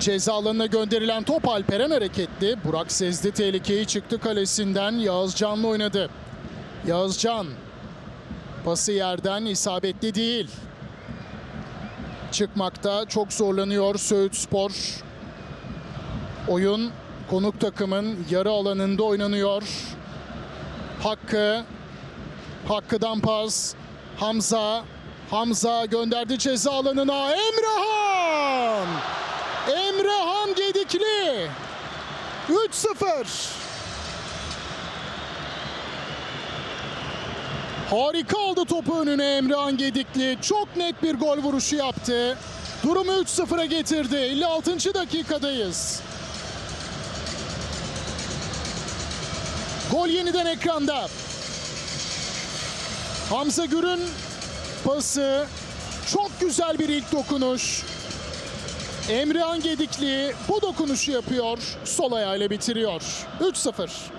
Ceza alanına gönderilen top Alperen hareketli. Burak sezdi tehlikeyi çıktı kalesinden. Yağız oynadı. Yağız Can. Pası yerden isabetli değil. Çıkmakta çok zorlanıyor Söğüt Spor. Oyun konuk takımın yarı alanında oynanıyor. Hakkı. Hakkı'dan pas. Hamza. Hamza gönderdi ceza alanına. Emrehan! Emrehan Gedikli. 3-0. Harika aldı topu önüne Emrehan Gedikli. Çok net bir gol vuruşu yaptı. Durumu 3-0'a getirdi. 56. dakikadayız. Gol yeniden ekranda. Hamza Gür'ün pası. Çok güzel bir ilk dokunuş. Emrehan Gedikli bu dokunuşu yapıyor. Sol ayağıyla bitiriyor. 3-0.